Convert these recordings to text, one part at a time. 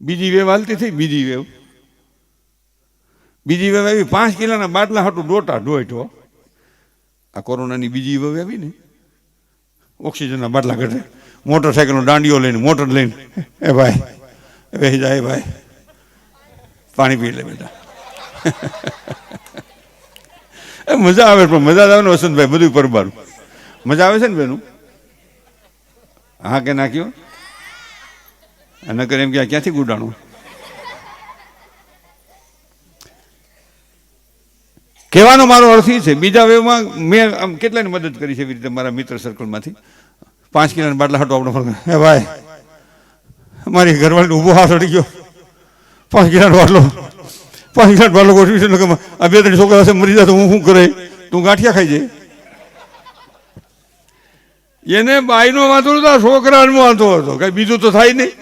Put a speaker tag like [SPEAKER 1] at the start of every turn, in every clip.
[SPEAKER 1] બીજી વેવ હાલતી થઈ, બીજી વેવ. બીજી વેવ આવી, પાંચ કિલોના બાટલા હાટું ડોટા ડોટો આ કોરોનાની બીજી વેવ આવી ને. ઓક્સિજનના બાટલા ઘટે. મોટરસાઇકલનો દાંડીઓ લઈને, મોટર લઈને. એ ભાઈ બેસી જાય ભાઈ. પાણી પી લે બેટા. એ મજા આવે પણ મજા આવે ને વસંતભાઈ બધું પરબારું. મજા આવે છે ને બેનું? હા કે નાખ્યો અને કરે એમ કે ક્યાંથી ગુડાણું? કહેવાનો મારો અર્થ એ છે, બીજા વેવમાં મેં આમ કેટલાની મદદ કરી છે એવી રીતે મારા મિત્ર સર્કલમાંથી પાંચ કિલોના બાટલા હટો આપણો હે ભાઈ, મારી ઘરવાળી ઊભો હાથ અડી ગયો. પાંચ કિલોનો બાટલો. પાંચ કિલોનો બાટલો ગોઠવી છે આ બે ત્રણ છોકરા હશે, મરી જાય તો હું શું કરે? તું ગાંઠિયા ખાઈ જાય. એને બાઈનો વાંધો નતો છોકરાનો વાંધો હતો. કઈ બીજું તો થાય નહીં.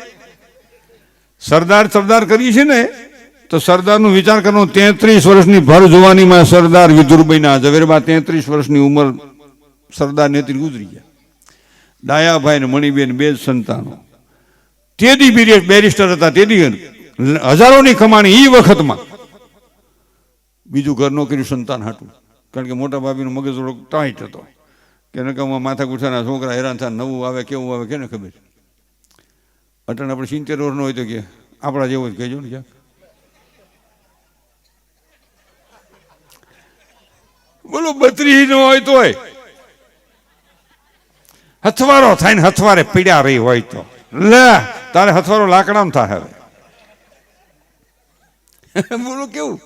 [SPEAKER 1] સરદાર સરદાર કરી છે ને, તો સરદારનું વિચાર કરવાનું, તેત્રીસ વર્ષની ભર જોવાનીમાં સરદાર વિદુરભાઈના ઝવેરબા તેત્રીસ વર્ષની ઉંમર સરદાર નેત્રી ગુજરી ગયા. ડાયાભાઈ ને મણિબેન બે જ સંતાનો. તેદી બિરિયર બેરિસ્ટર હતા, તેદી હજારોની કમાણી એ વખતમાં. બીજું ઘર નોકરી સંતાન હાટું. કારણ કે મોટા ભાભીનો મગજ થોડો ટાઈટ હતો. કે નકામાં માથા ગુઠાના છોકરા હેરાન થાય, નવું આવે, કેવું આવે, કેને ખબર? અટણ આપણે સિત્તેર વર્ષનો હોય તો કે આપણા જેવો જ કહેજો ને ક્યાંક. બોલો બત્રીસ નો હોય તોય. હથવારો થાય ને હથવારે પીડ્યા રહી હોય તો. લે, તારે હથવારો લાકડામાં થાય હવે. બોલો, કેવું?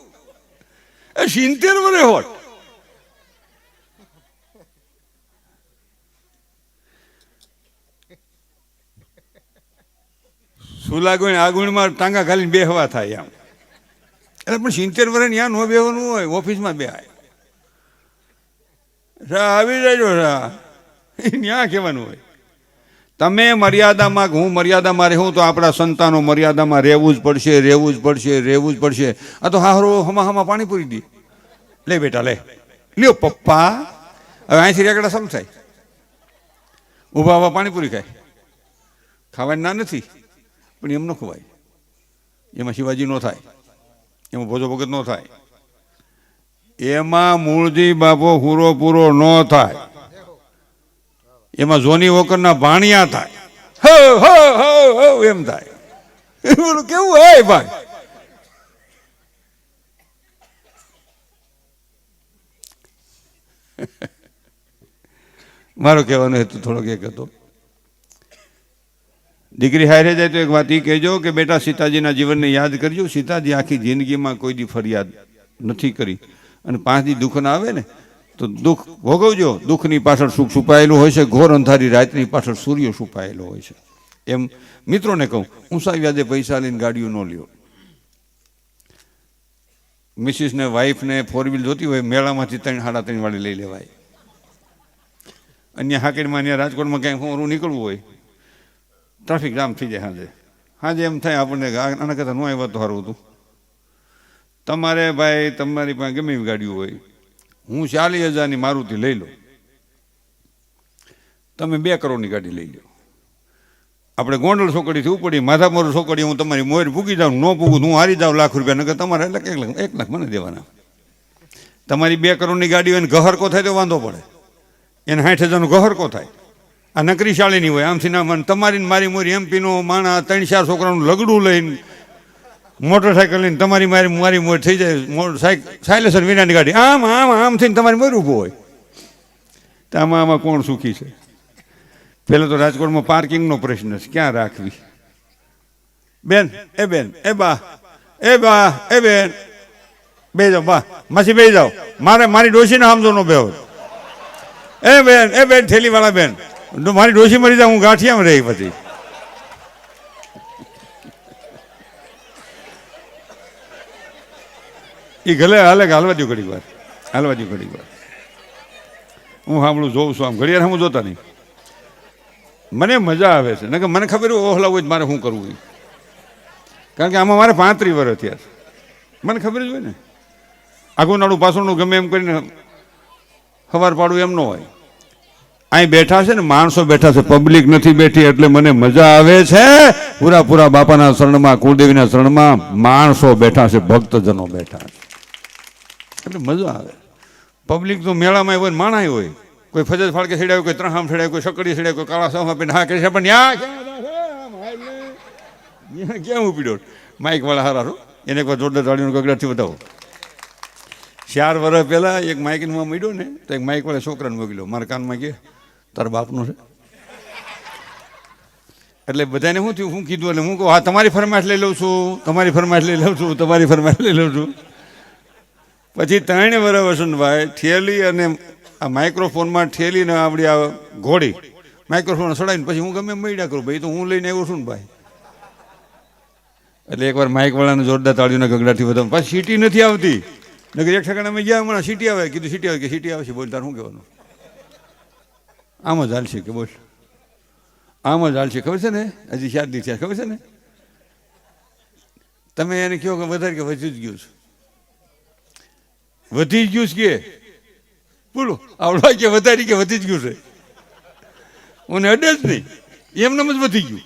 [SPEAKER 1] એ સિત્તેર વરે હોત સુલાગુણ આગુણમાં ટાંગા ખાલીને બેહવા થાય આમ એટલે પણ સિત્તેર વર્ષ ત્યાં નો બેહવાનું હોય, ઓફિસમાં બે રા, આવી જજો રા. ત્યાં કહેવાનું હોય. તમે મર્યાદામાં, હું મર્યાદામાં રહું તો આપણા સંતાનો મર્યાદામાં રહેવું જ પડશે, રહેવું જ પડશે, રહેવું જ પડશે. આ તો હારો હમા હમા પાણી પૂરી દે. લે બેટા, લે. લ્યો પપ્પા, હવે અહીંથી રેકડા સમજાય ઊભા ઊભા પાણીપુરી ખાય. ખાવાની ના નથી. પણ એમ ન ખવાય. એમાં શિવાજી ન થાય. એમાં ભોજો ભગત ન થાય. એમાં મૂળજી બાપો પૂરો પૂરો ન થાય. એમાં જોની વોકરના ભાણિયા થાય. હો હો હો હો, એમ થાય. કેવું હોય ભાઈ? મારો કહેવાનો હેતુ થોડોક એક હતો. દીકરી હારે જાય તો એક વાત એ કહેજો કે બેટા સીતાજીના જીવનને યાદ કરજો. સીતાજી આખી જિંદગીમાં કોઈ દી ફરિયાદ નથી કરી. અને પાંચ દી દુઃખ ના આવે ને, તો દુઃખ ભોગવજો. દુઃખની પાછળ સુખ છુપાયેલું હોય છે. ઘોર અંધારી રાતની પાછળ સૂર્ય છુપાયેલો હોય છે. એમ મિત્રોને કહું ઊંચા વ્યાજે પૈસા લઈને ગાડીઓ ન લ્યો. મિસિસને, વાઈફને ફોર વ્હીલ જોતી હોય, મેળામાંથી ત્રણ સાડા ત્રણ વાળી લઈ લેવાય. અન્ય હાકેડમાં અહીંયા રાજકોટમાં ક્યાંય હું નીકળવું હોય ટ્રાફિક જામ થઈ જાય સાંજે સાંજે એમ થાય આપણને આના કરતાં ન આવ્યા તો સારું હતું. તમારે ભાઈ, તમારી પાસે ગમે એવી ગાડીઓ હોય. હું ચાલીસ હજારની મારુતિ લઈ લો તમે બે કરોડની ગાડી લઈ લો આપણે ગોંડલ છોકડીથી ઉપડી માધાપુર છોકડી હું તમારી મોર ભૂગી જાઉં, ન ભૂગું હું હારી જાઉં લાખ રૂપિયા, નકર તમારે એટલે એક લાખ એક લાખ મને દેવાના. તમારી બે કરોડની ગાડી હોય ને ગહરકો થાય તો વાંધો પડે. એને સાઠ હજારનો ગહરકો થાય. આ નકરી શાળીની હોય આમથી ના મને તમારી મારી મોરી એમપીનો માણા ત્રણ ચાર છોકરાનું લગડું લઈને મોટરસાયકલ લઈને તમારી મારી મારી મોર થઈ જાય સાયલેસન વિનાની ગાડી. આમ આમ આમ થઈને તમારી મોર ઊભું હોય. તો આમાં આમાં કોણ સુખી છે? પહેલાં તો રાજકોટમાં પાર્કિંગનો પ્રશ્ન છે, ક્યાં રાખવી? બેન, એ બેન, એ બા એ બા, એ બેન. બે જાઓ, બા, માસી બે જાઓ. મારે મારી ડોશીને સમજો નો બે એ બેન એ બેન, થેલીવાળા બેન. મારી ડોશી મરી જાય, હું ગાંઠિયામાં રહી પછી. એ ગલે હાલે હાલવા દઉં ઘડીક વાર, હાલવા દઉં ઘડીક વાર. હું સાંભળું, જોઉં છું આમ, ઘડિયાળ હું જોતા નહીં. મને મજા આવે છે કે મને ખબર ઓહલાવું ઓહલા હોય મારે શું કરવું કારણ કે આમાં મારે પાંત્રીસ વર્ષ થયા મને ખબર જ હોય ને. આગું પાછળનું ગમે એમ કરીને સવાર પાડવું એમ ન હોય. અહીં બેઠા છે ને, માણસો બેઠા છે પબ્લિક નથી બેઠી, એટલે મને મજા આવે છે. પૂરા પૂરા બાપાના શરણમાં, કુળદેવીના શરણમાં માણસો બેઠા છે, ભક્તજનો બેઠા છે. એટલે મજા આવે. પબ્લિક તો મેળામાં હોય માણાય હોય. કોઈ ફજત ફાળકે છેડાય કોઈ ત્રહામ છેડાય કોઈ સકડી છેડાય કોઈ કાળા સામા પીને હા કે છે, પણ. ન્યા ક્યાં ઉપડ્યો માઇક વાળા હારા એને કોઈ જોરદાર તાળીનો ગગડાથી બતાવો ચાર વર્ષ પહેલાં એક માઇકમાં મળ્યો ને, તો એક માઇક વાળા છોકરાને મોકલ્યો. મારા કાનમાં કે તારા બાપનું છે? એટલે બધાને શું થયું? હું કીધું એટલે હું કહું, હા, તમારી ફરમાશ લઈ લઉં છું, તમારી ફરમાશ લઈ લઉં છું, તમારી ફરમાશ લઈ લઉં છું. પછી ત્રણે વર્ષ વસંતભાઈ થેલી અને આ માઇક્રોફોનમાં ઠેલીને આપણી આ ઘોડી માઇક્રોફોન સડાવીને પછી હું ગમે મળ્યા કરું. ભાઈ તો હું લઈને આવ્યો છું ને ભાઈ. એટલે એકવાર માઇક વાળાને જોરદાર તાળીઓના ગગડાથી વધારે પાછી સીટી નથી આવતી. નગર એક અમે ગયા, હમણાં સીટી આવે. કીધું સીટી આવે કે સીટી આવે છે બોલ, તાર શું કહેવાનું? આમ જ હાલશે કે બોલ. આમ જ હાલશે. ખબર છે ને? હજી ચાર દિવસ ખબર છે ને? તમે એને કહો કે વધારે કે વધી જ ગયું છે. વધી જ ગયું છે કે? બોલો. આવડવા કે વધારી કે વધી જ ગયું છે? મને અડે જ નહીં. એમને જ વધી ગયું.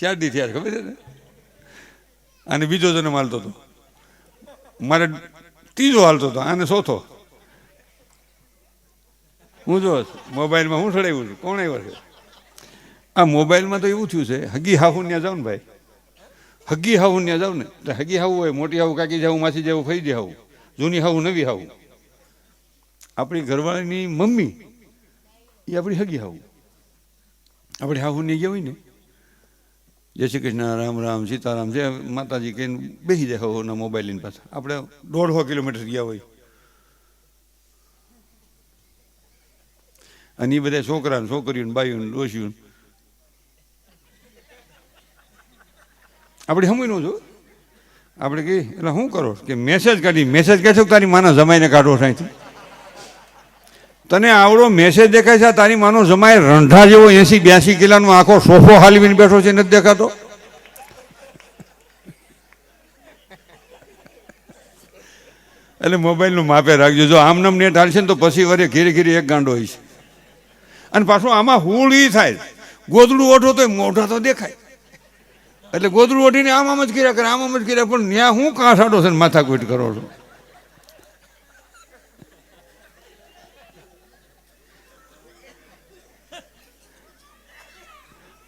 [SPEAKER 1] ચાર દી થયા ખબર છે ને? અને બીજો જને હાલતો હતો. મારે ત્રીજો હાલતો હતો. આને ચોથો. હું જો મોબાઈલમાં હું સડાવ્યું છું? કોણ છે? આ મોબાઈલમાં તો એવું થયું છે, હગી હાહુ ત્યાં જાઉં ભાઈ. હગી હાહુ ત્યાં જાઉં ને તો હગી હાવું હોય, મોટી હાવું કાકી જાવું, માસી જાવું, ફઈ હાવું જૂની હાવું નવી હાવું આપણી ઘરવાળીની મમ્મી, એ આપણી હગી હાવું આપણે હાહુ ને ગયા હોય ને, જય શ્રી કૃષ્ણ, રામ રામ, સીતારામ જય માતાજી કહીને બેસી જાય હાવુના મોબાઈલની પાછા આપણે દોઢસો કિલોમીટર ગયા હોય. અને એ બધા છોકરા છોકરીઓને બાયું ને બાઈઓ ને ડોસીઓ ને આપણે સમયનું છું આપણે કહીએ, એટલે શું કરો? કે મેસેજ કાઢી મેસેજ કહેશો તારી માનો જમાઈને કાઢો સાંઈથી તને આવડો મેસેજ દેખાય છે તારી માનો જમાય રંઢા જેવો એસી બ્યાસી કિલાનો આખો સોફો હાલવીને બેઠો છે, નથી દેખાતો? એટલે મોબાઈલનું માપે રાખજો. જો આમ નામ નેટ હાલશે ને તો પછી વરે ઘીરે ઘીરે એક ગાંડો હોય છે. અને પાછું આમાં હુળ ઈ થાય. ગોદડું ઓઢો તો મોઢા તો દેખાય. એટલે ગોદડું ઓઢીને આમ આમ જ કર્યા કરે, આમ આમ જ કર્યા પણ ત્યાં હું કાંસાડો છે ને માથાકૂટ કરો છો?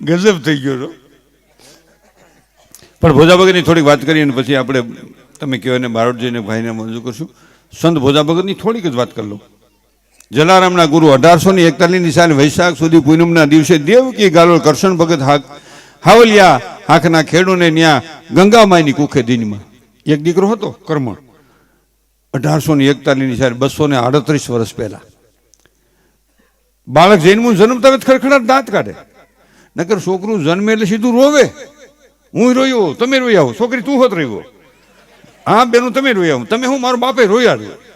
[SPEAKER 1] ગજબ થઈ ગયો છો. પણ ભોજા ભગતની થોડીક વાત કરીએ અને પછી આપણે, તમે કહો ને બારોટજીને ભાઈને મંજૂર કરશું. સંત ભોજા ભગતની થોડીક જ વાત કરી લો જલારામના ગુરુ અઢારસો ની એકતાલીસની સાલ વૈશાખ સુધી પૂનમના દિવસે દેવકી ગાલોલ કરશન ભગત હાવલિયા હાકના ખેડૂને ત્યાં ગંગામાયની કુખે દિનમાં. એક દીકરો હતો કર્મણ અઢારસો ને એકતાલીસની સાલ બસો ને આડત્રીસ વર્ષ પહેલા. બાળક જૈનમું જન્મતા જ ખડખડાટ દાંત કાઢે. નકર છોકરું જન્મે એટલે સીધું રોવે. હું રોયો, તમે રોયા આવો છોકરી તું હોત રહ્યો. હા, બેનું તમે રોયા આવો તમે હું, મારો બાપે રોયા રહ્યો.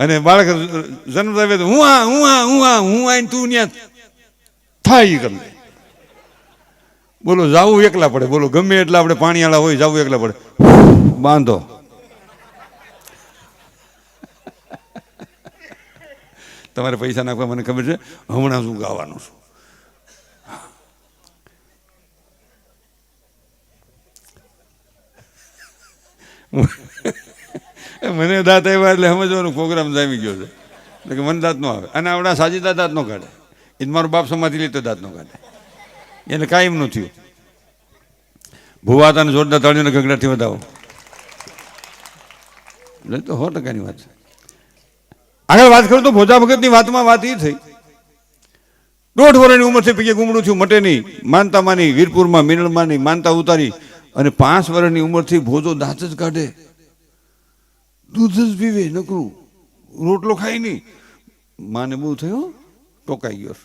[SPEAKER 1] અને બાળક જન્મ આવે તો હું આ હું આ હું આ હું આઈને તું ત્યાં થાય ગમે. બોલો, જાવું એકલા પડે. બોલો, ગમે એટલા આપણે પાણીવાળા હોય, જાવું એકલા પડે. બાંધો. તમારે પૈસા નાખવા મને ખબર છે? હમણાં શું ગાવાનું છું. મને દાંત આવ્યા એટલે સમજવાનું પ્રોગ્રામ જામી ગયો છે. એટલે કે મને દાંત ન આવે. અને આવડા સાજીદા દાંત ન કાઢે. એ મારો બાપ સમાધિ લીધો દાંત ન કાઢે. એને કાયમ ન થયું. ભુવાતાને જોરદાર તાળીઓને ગગડાથી વધાવો. એટલે તો સો ટકાની વાત છે. આગળ વાત કરું તો ભોજા ભગતની વાતમાં વાત એ થઈ. દોઢ વર્ષની ઉંમરથી પૈકી ગુમડું થયું મટે નહીં માનતા માની વીરપુરમાં મિનળમાની માનતા ઉતારી અને પાંચ વર્ષની ઉંમરથી ભોજો દાંત જ કાઢે. દૂધ જ પીવે, નકરું. રોટલો ખાય નહીં. માને બહુ થયું, ટોકાઈ ગયો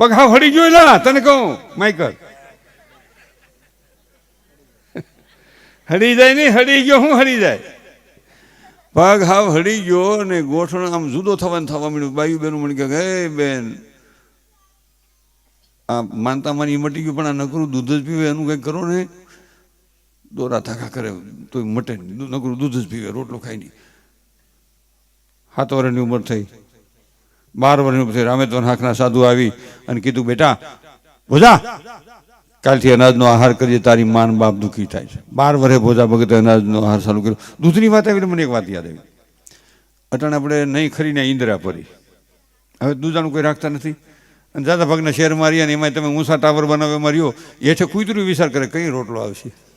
[SPEAKER 1] પગા હળી ગયો લા, તને કહું, માઇકલ. હડી જાય નહીં હડી ગયો, હું હળી જાય? પગ હાવ હળી ગયો અને ગોઠણ આમ જુદો થવાનું થવા માંડ્યું. બાયુ બેન મને કહે, હે બેન, આ માનતા માની મટી ગયું, પણ આ નકરું દૂધ જ પીવે, એનું કંઈક કરો ને? દોરા થાકા કરે તો મટે નકરું દૂધ જ પીવે, રોટલો ખાય નહીં. સાત વર્ષની ઉંમર થઈ. બાર વર્ષની ઉંમર થઈ. રામેશ્વર હાંકના સાધુ આવી અને કીધું, બેટા, ભોજા, કાલથી અનાજનો આહાર કરીએ, તારી માન બાપ દુઃખી થાય છે. બાર વર્ષે ભોજા ભગતે અનાજનો આહાર ચાલુ કર્યો. દૂધની વાત આવીને મને એક વાત યાદ આવી. અટાણે આપણે નહીં ખરીને ઈંદરા પરી. હવે દૂધાનું કોઈ રાખતા નથી. અને દાદા ભાગના શેર મારી ને એમાં તમે ઊંસા ટાવર બનાવે માર્યો હેઠે કૂતરું વિચાર કરે, કઈ રોટલો આવશે?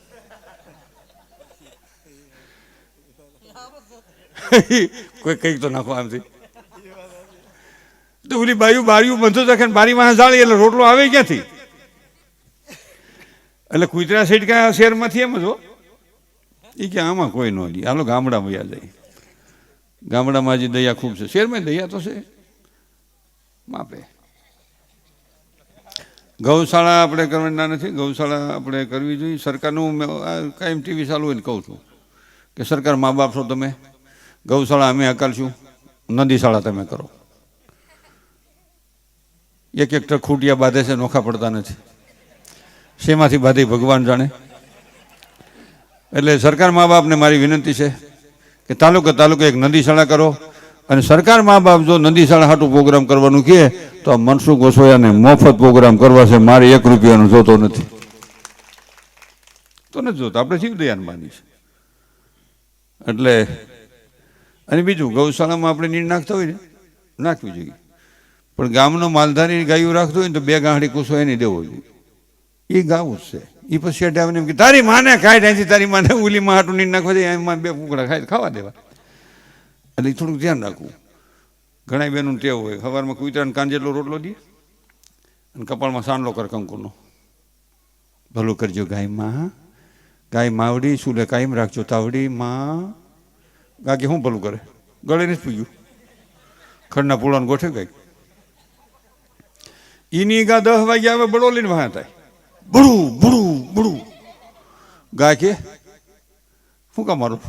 [SPEAKER 1] કોઈ કંઈક તો નાખો આમથી. તો ઓલી બાયું બારીયું બંધો રાખે બારી માં જાળી, એટલે રોટલો આવે ક્યાંથી? એટલે કુતરા સાઈડ કયા શહેરમાંથી એમ જ હો. એ કે આમાં કોઈ ન લે આલો ગામડામાં યા જાય ગામડામાં હજી દયા ખૂબ છે. શહેરમાં દયા તો છે. માપે ગૌશાળા આપણે કરવાના નથી. ગૌશાળા આપણે કરવી જોઈએ. સરકારનું કાયમ ટીવી ચાલુ હોય ને કહું છું કે સરકાર મા બાપ છો તમે? ગૌશાળા અમે હકાલશું નદીશાળા તમે કરો. એક એક ખૂટિયા બાંધે છે, નોખા પડતા નથી. શેમાંથી બાંધી ભગવાન જાણે. એટલે સરકાર મા બાપને મારી વિનંતી છે કે તાલુકે તાલુકે એક નદીશાળા કરો અને સરકાર મા બાપ જો નદીશાળા હાટું પ્રોગ્રામ કરવાનું કહે, તો આ મનસુખ ગોસોયાને મફત પ્રોગ્રામ કરવા છે. મારે એક રૂપિયાનો જોતો નથી. તો નથી જોતો. આપણે જીવદયાન માની છે એટલે અને બીજું, ગૌશાળામાં આપણે નીર નાખતા હોય ને, નાખવી જોઈએ. પણ ગામનો માલધારી ગાયું રાખતો હોય ને તો બે ગાંઠી કૂસો એને દેવો જોઈએ. એ ગાવું જ છે. એ પછી આવીને એમ કે, તારી માને ખાય ત્યાંથી તારી માને ઉલીમાં હાટું નીર નાખવા દે એમાં બે કુકડા ખાય ખાવા દેવા. એટલે એ થોડુંક ધ્યાન રાખવું. ઘણા બેનું ટેવ હોય. સવારમાં કુતરાને કાન જેટલો રોટલો દે અને કપાળમાં સાંડલો કર કંકુનો. ભલું કરજો ગાયમાં ગાય માવડી શું લે કાયમ રાખજો તાવડી માં. ગાકે શું ભલું કરે? ગળે નથી પૂજ્યું. ખડના પૂળાને ગોઠે ગઈ ઈની ગા દસ વાગ્યા આવે, બળો લઈને વાહ થાય. બળું બળું બળું. ગા કે, શું કામ મારું?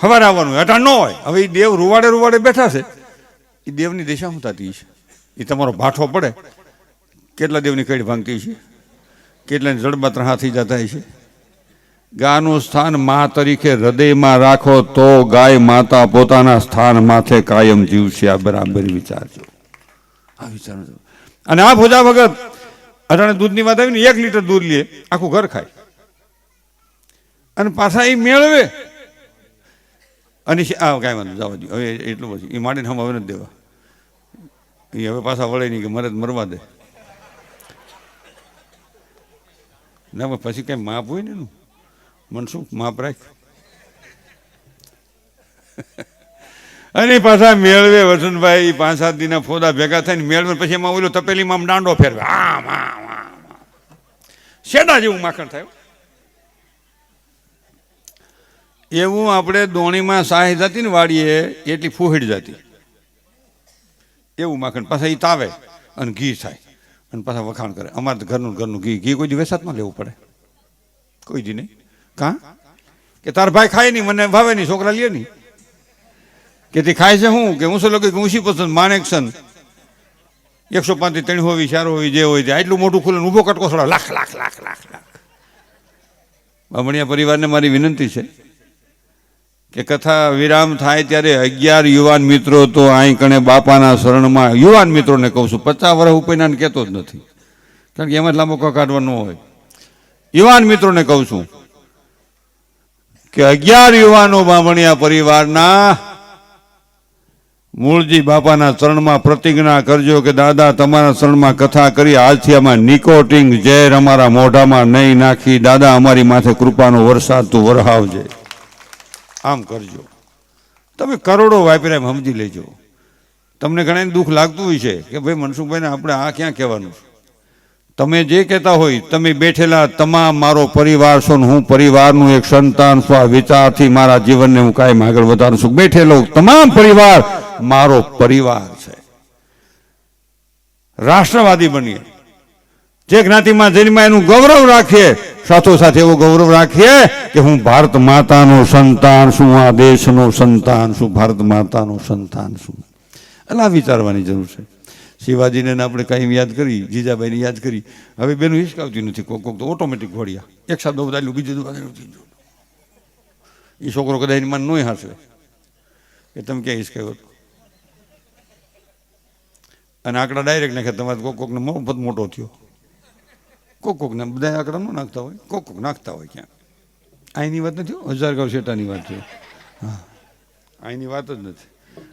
[SPEAKER 1] સવારે આવવાનું અટાણ ન હોય. હવે એ દેવ રૂવાડે રૂવાડે બેઠા છે. એ દેવની દિશા શું થતી છે એ તમારો ભાઠો પડે. કેટલા દેવની કઈ ભાંગતી છે કેટલાની જડબાત્ર હાથી જતા છે ગાનું સ્થાન મા તરીકે હૃદયમાં રાખો તો ગાય માતા પોતાના સ્થાન માથે કાયમ જીવશે. આ બરાબર વિચારજો આ વિચારજો અને આ ભોજા વગર અટાણે દૂધની વાત આવી ને એક લીટર દૂધ લે, આખું ઘર ખાય. અને પાછા એ મેળવે. અને આ કાંઈ વાંધો જવા દઉં હવે એટલું પછી એ માંડીને હમ હવે નથી દેવા. એ હવે પાછા વળે નહીં કે મરે મરવા દે. ના પછી કંઈ માપ હોય ને એનું? મનસુખ માપ રાખ. અને પાછા મેળવે વસંતભાઈ પાંચ સાત દિના ફોદા ભેગા થઈને મેળવે, પછી એમાં ઓલો તપેલીમાં આમ દાંડો ફેરવે. આમ આમ આમ. શેડા જેવું માખણ થાય એવું આપણે દોણીમાં સાહી જતી ને વાડીએ, એટલી ફૂહડ જતી. એવું માખણ. પાછા એ તાવે અને ઘી થાય. અને પાછા વખાણ કરે. અમારે ઘરનું ઘરનું ઘી. ઘી કોઈ દી માં લેવું પડે. કોઈ દી નહીં. કાં? કે તાર ભાઈ ખાય નહીં, મને ભાવે નહીં, છોકરા લે નહીં. કે તે ખાય છે હું? કે હું શું લોકો ઊંચી પસંદ? માણેક સન એકસો પાંત્રીસ ત્રણ હોવી, ચાર હોવી, જે હોય તે. આટલું મોટું ખુલ્લું ઊભો કટકો થોડા લાખ લાખ લાખ લાખ લાખ. બામણિયા પરિવારને મારી વિનંતી છે કે કથા વિરામ થાય ત્યારે અગિયાર યુવાન મિત્રો તો અહીં કણે બાપાના શરણમાં, યુવાન મિત્રોને કહું છું, પચાસ વર્ષ ઉપરના કહેતો જ નથી. કારણ કે એમાં જ લાંબો ક કાઢવાનો હોય. યુવાન મિત્રોને કહું છું કે અગિયાર યુવાનો બામણિયા પરિવારના મૂળજી બાપાના ચરણમાં પ્રતિજ્ઞા કરજો કે દાદા, તમારા ચરણમાં કથા કરી, આજથી આમાં નિકોટિંગ ઝેર અમારા મોઢામાં નહીં નાખી. દાદા, અમારી માથે કૃપાનો વરસાદ તું વરહાવજે. આમ કરજો. તમે કરોડો વાપર્યા એમ સમજી લેજો. તમને ઘણા દુઃખ લાગતું હોય છે કે ભાઈ મનસુખભાઈને આપણે આ ક્યાં કહેવાનું? છે તમે જે કહેતા હોય, તમે બેઠેલા તમામ મારો પરિવાર છો ને હું પરિવારનું એક સંતાન છું. આ વિચારથી મારા જીવનને હું કાયમ આગળ વધારું છું. બેઠેલો તમામ પરિવાર મારો પરિવાર છે. રાષ્ટ્રવાદી બનીએ. જે જ્ઞાતિમાં જન્મા એનું ગૌરવ રાખીએ. સાથોસાથ એવો ગૌરવ રાખીએ કે હું ભારત માતાનો સંતાન છું. આ દેશનો સંતાન છું. ભારત માતાનો સંતાન છું. એટલે આ વિચારવાની જરૂર છે. શિવાજીને આપણે કાંઈ યાદ કરી, જીજાબાઈને યાદ કરી. હવે બેનું હિસકાવતી નથી, કોક કોક તો ઓટોમેટિક ઘોડિયા એક શબ્દ બદલ્યું બીજું બદલ્યું ત્રીજું એ છોકરો કદાચ મન નહીં હાંસવે કે તમે ક્યાં હિસકાવ્યો હતો? અને આંકડા ડાયરેક્ટ નાખે તમારે કોક કોકને મફત મોટો થયો. કોક કોકને બધા આંકડા ન નાખતા હોય, કોક કોક નાખતા હોય ક્યાં અહીંની વાત નથી હજાર ગાંવ શેટાની વાત છે. હા. અહીંની વાત જ નથી.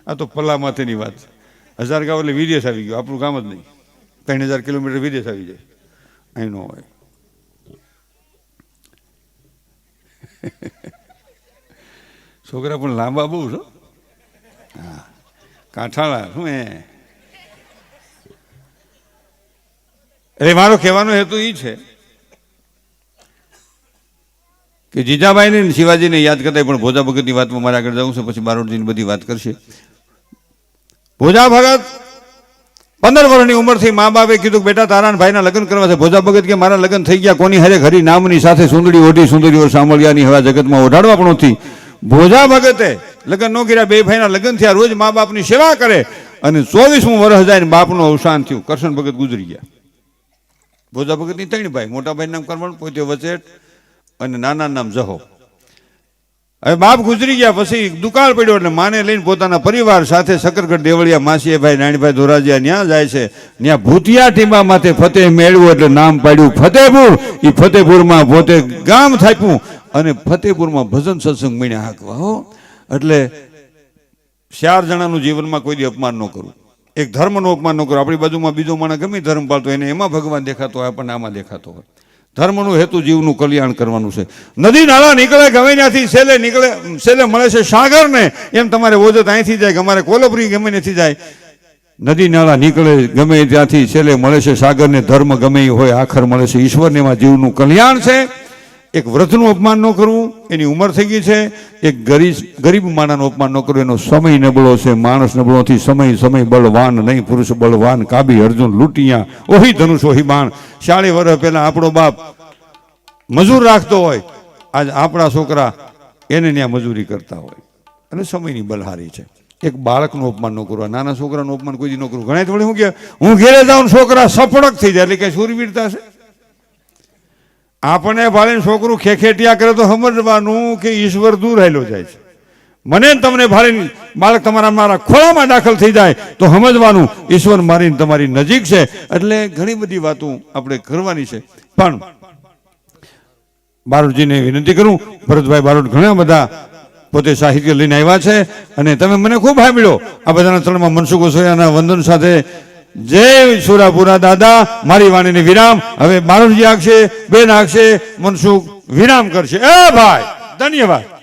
[SPEAKER 1] આ તો પલ્લા માથેની વાત છે. હજાર ગાંવ એટલે વિદેશ આવી ગયો. આપણું કામ જ નહીં. ત્રણ હજાર કિલોમીટર વિદેશ આવી જાય. અહીં ન હોય. છોકરા પણ લાંબા બહુ છો. હા. કાંઠાળા, શું એ? એટલે મારો કહેવાનો હેતુ એ છે કે જીજાબાઈને શિવાજીને યાદ કરતા પણ ભોજા ભગતની વાતમાં મારે આગળ જવું છે, પછી બારોટજીની બધી વાત કરશે. ભોજા ભગત, પંદર વર્ષની ઉંમરથી મા બાપે કીધું બેટા, તારાના ભાઈના લગ્ન કરવા છે. ભોજા ભગત કે મારા લગ્ન થઈ ગયા, કોની હરે હરી નામની સાથે સુંદરી ઓઢી, સુંદરીઓ સાંભળ્યાની હવા જગતમાં ઓઢાડવા પણ નથી. ભોજા ભગતે લગ્ન ન કર્યા, બે ભાઈના લગ્ન થયા, રોજ મા બાપની સેવા કરે અને ચોવીસમું વર્ષ જાય બાપનું અવસાન થયું. કરશન ભગત ગુજરી ગયા. ભોજા ભગતની ત્રણ ભાઈ, મોટા ભાઈ નામ કરવાનું પોતે વચેટ અને નાના નામ જહો. હવે બાપ ગુજરી ગયા પછી દુકાળ પડ્યો એટલે માને લઈને પોતાના પરિવાર સાથે શકરગઢ દેવળિયા માસીભાઈ નાણીભાઈ ધોરાજીયા ત્યાં જાય છે. ત્યાં ભૂતિયા ટીંબા માથે ફતેહ મેળવ્યું એટલે નામ પાડ્યું ફતેહપુર. એ ફતેહપુરમાં પોતે ગામ થાપ્યું અને ફતેહપુરમાં ભજન સત્સંગ મળ્યા હાકવા, હો. એટલે ચાર જણાનું જીવનમાં કોઈ દી અપમાન ન કરવું એક ધર્મનું અપમાન ન કરવું આપણી બાજુમાં બીજો માણસ ગમે ધર્મ પાળતો એને એમાં ભગવાન દેખાતો હોય, આપણને આમાં દેખાતો હોય. ધર્મનું હેતુ જીવનું કલ્યાણ કરવાનું છે. નદી, નાળા નીકળે, ગમે ત્યાંથી છેલ્લે નીકળે છેલ્લે મળે છે સાગરને, એમ તમારે ઓજત અહીંથી જાય કે અમારે કોલપુરી ગમે ત્યાંથી જાય. નદી, નાળા નીકળે, ગમે ત્યાંથી છેલ્લે મળે છે સાગરને, ધર્મ ગમે હોય, આખર મળે છે ઈશ્વરને એમાં જીવનું કલ્યાણ છે. એક વૃદ્ધનું અપમાન ન કરવું, એની ઉંમર થઈ ગઈ છે. એક ગરીબ ગરીબ માણાનું અપમાન ન કરવું, એનો સમય નબળો છે. માણસ નબળો નથી સમય સમય બળવાન નહીં. પુરુષ બળવાન, કાબી અર્જુન, લૂંટિયા, ઓહી ધનુષ, ઓહી બાણ. ચાળી વર્ષ પહેલા આપણો બાપ મજૂર રાખતો હોય. આજ આપણા છોકરા એને ત્યાં મજૂરી કરતા હોય. અને સમયની બલહારી છે. એક બાળકનું અપમાન ન કરવું નાના છોકરાનું અપમાન કોઈ ન કરવું. ઘણા થોડી હું કે હું ઘેરે જાઉં છોકરા સફળક થઈ જાય, એટલે કે શૂરવીરતા છે. આપણને ભાળીને છોકરું ખેખેટિયા કરે તો સમજવાનું કે ઈશ્વર દૂર રહેલો જાય છે. મને તમને ભાળીને બાળક તમારા મારા ખોળામાં દાખલ થઈ જાય તો સમજવાનું ઈશ્વર મારીને તમારી નજીક છે. એટલે ઘણી બધી વાતો આપણે કરવાની છે. પણ બારોટજીને વિનંતી કરું, ભરતભાઈ બારોટ ઘણા બધા પોતે સાહિત્ય લઈને આવ્યા છે અને તમે મને ખૂબ હાંભળ્યો આ બધાના ત્રણમાં મનસુખ ઓસોયાના વંદન સાથે જય સુરાપુરા દાદા, મારી વાણીને વિરામ. હવે મારુજી આગશે બેન આગશે મનસુખ વિરામ કરશે. એ ભાઈ, ધન્યવાદ.